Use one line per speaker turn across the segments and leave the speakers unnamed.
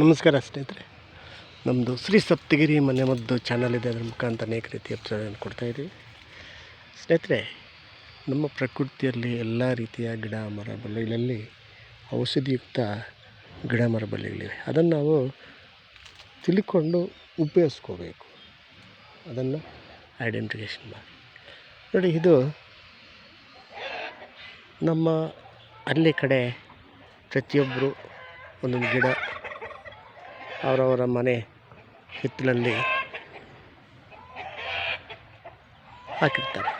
ನಮಸ್ಕಾರ ಸ್ನೇಹಿತರೆ. ನಮ್ಮದು ಶ್ರೀ ಸಪ್ತಗಿರಿ ಮನೆ ಮದ್ದು ಚಾನಲ್ ಇದೆ. ಅದರ ಮುಖಾಂತರ ಅನೇಕ ರೀತಿಯ ಪ್ರಚಾರವನ್ನು ಕೊಡ್ತಾಯಿದ್ದೀವಿ ಸ್ನೇಹಿತರೆ, ನಮ್ಮ ಪ್ರಕೃತಿಯಲ್ಲಿ ಎಲ್ಲ ರೀತಿಯ ಗಿಡ, ಮರ, ಬಳ್ಳಿಗಳಲ್ಲಿ ಔಷಧಿಯುಕ್ತ ಗಿಡ, ಮರ, ಬಳ್ಳಿಗಳಿವೆ. ಅದನ್ನು ನಾವು ತಿಳ್ಕೊಂಡು ಉಪಯೋಗಿಸ್ಕೋಬೇಕು. ಅದನ್ನು ಐಡೆಂಟಿಫಿಕೇಷನ್ ಮಾಡಿ. ನೋಡಿ, ಇದು ನಮ್ಮ ಅಲ್ಲಿ ಕಡೆ ಪ್ರತಿಯೊಬ್ಬರು ಒಂದೊಂದು ಗಿಡ ಅವರವರ ಮನೆ ಹಿತ್ತಲಲ್ಲಿ ಹಾಕಿರ್ತಾರೆ.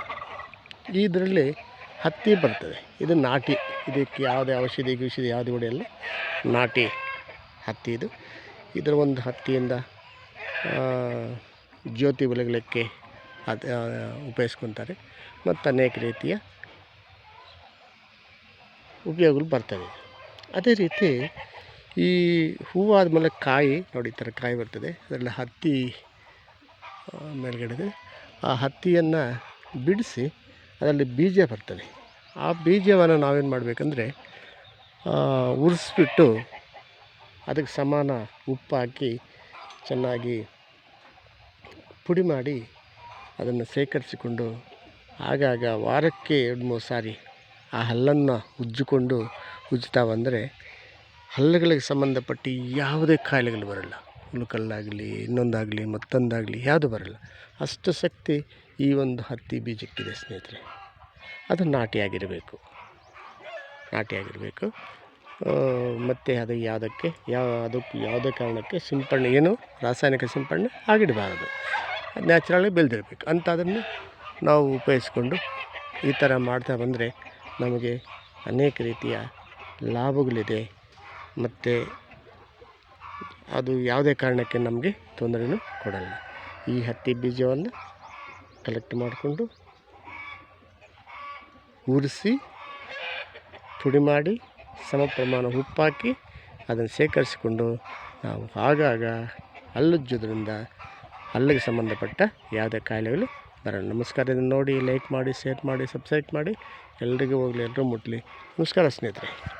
ಇದರಲ್ಲಿ ಹತ್ತಿ ಬರ್ತದೆ. ಇದು ನಾಟಿ. ಇದಕ್ಕೆ ಯಾವುದೇ ಔಷಧಿ ಗಿಷಧಿ ಯಾವುದೇ ಹೊಡೆಯಲ್ಲ ನಾಟಿ ಹತ್ತಿ ಇದು. ಇದರ ಒಂದು ಹತ್ತಿಯಿಂದ ಜ್ಯೋತಿ ಬೆಳಗಲಿಕ್ಕೆ ಅದು ಉಪಯೋಗಿಸ್ಕೊತಾರೆ. ಮತ್ತು ಅನೇಕ ರೀತಿಯ ಉಪಯೋಗಗಳು ಬರ್ತವೆ. ಅದೇ ರೀತಿ ಈ ಹೂವು ಆದಮೇಲೆ ಕಾಯಿ ನೋಡಿ ಈ ಥರ ಕಾಯಿ ಬರ್ತದೆ. ಅದರಲ್ಲಿ ಹತ್ತಿ ಮೇಲ್ಗಡೆದು. ಮೇಲ್ಗಡೆ ಆ ಹತ್ತಿಯನ್ನು ಬಿಡಿಸಿ ಅದರಲ್ಲಿ ಬೀಜ ಬರ್ತದೆ. ಆ ಬೀಜವನ್ನು ನಾವೇನು ಮಾಡಬೇಕಂದ್ರೆ ಉರಿಸ್ಬಿಟ್ಟು ಅದಕ್ಕೆ ಸಮಾನ ಉಪ್ಪು ಹಾಕಿ ಚೆನ್ನಾಗಿ ಪುಡಿ ಮಾಡಿ ಅದನ್ನು ಶೇಖರಿಸಿಕೊಂಡು, ಆಗಾಗ ವಾರಕ್ಕೆ ಎರಡು ಮೂರು ಸಾರಿ ಆ ಹಲ್ಲನ್ನು ಉಜ್ಜಿಕೊಂಡು ಉಜ್ತಾ ಬಂದರೆ ಹಲ್ಲುಗಳಿಗೆ ಸಂಬಂಧಪಟ್ಟು ಯಾವುದೇ ಕಾಯಿಲೆಗಳು ಬರಲ್ಲ. ಹುಳುಕಲ್ಲಾಗಲಿ ಇನ್ನೊಂದಾಗಲಿ, ಮತ್ತೊಂದಾಗಲಿ, ಯಾವುದು ಬರಲ್ಲ. ಅಷ್ಟು ಶಕ್ತಿ ಈ ಒಂದು ಹತ್ತಿ ಬೀಜಕ್ಕಿದೆ ಸ್ನೇಹಿತರೆ. ಅದು ನಾಟಿಯಾಗಿರಬೇಕು. ನಾಟಿಯಾಗಿರಬೇಕು. ಮತ್ತು ಅದು ಯಾವುದಕ್ಕೆ ಯಾವ ಅದಕ್ಕೆ ಯಾವುದೇ ಕಾರಣಕ್ಕೆ ಸಿಂಪಡಣೆ ಏನು, ರಾಸಾಯನಿಕ ಸಿಂಪಡಣೆ ಆಗಿಡಬಾರದು. ನ್ಯಾಚುರಲಾಗಿ ಬೆಳೆದಿರಬೇಕು. ಅಂತ ಅದನ್ನು ನಾವು ಉಪಯೋಗಿಸ್ಕೊಂಡು ಈ ಥರ ಮಾಡ್ತಾ ಬಂದರೆ ನಮಗೆ ಅನೇಕ ರೀತಿಯ ಲಾಭಗಳಿದೆ. ಮತ್ತು ಅದು ಯಾವುದೇ ಕಾರಣಕ್ಕೆ ನಮಗೆ ತೊಂದರೆನೂ ಕೊಡಲ್ಲ. ಈ ಹತ್ತಿ ಬೀಜವನ್ನು ಕಲೆಕ್ಟ್ ಮಾಡಿಕೊಂಡು ಉರಿಸಿ ಪುಡಿ ಮಾಡಿ, ಸಮ ಪ್ರಮಾಣ ಉಪ್ಪಾಕಿ ಅದನ್ನು ಶೇಖರಿಸಿಕೊಂಡು ನಾವು ಆಗಾಗ ಹಲ್ಲುಜ್ಜೋದ್ರಿಂದ ಅಲ್ಲಿಗೆ ಸಂಬಂಧಪಟ್ಟ ಯಾವುದೇ ಕಾಯಿಲೆಗಳು ಬರಲ್ಲ. ನಮಸ್ಕಾರ. ಇದನ್ನು ನೋಡಿ ಲೈಕ್ ಮಾಡಿ ಶೇರ್ ಮಾಡಿ ಸಬ್ಸ್ಕ್ರೈಬ್ ಮಾಡಿ. ಎಲ್ರಿಗೂ ಹೋಗಲಿ ಎಲ್ಲರೂ ಮುಟ್ಟಲಿ ನಮಸ್ಕಾರ ಸ್ನೇಹಿತರೆ.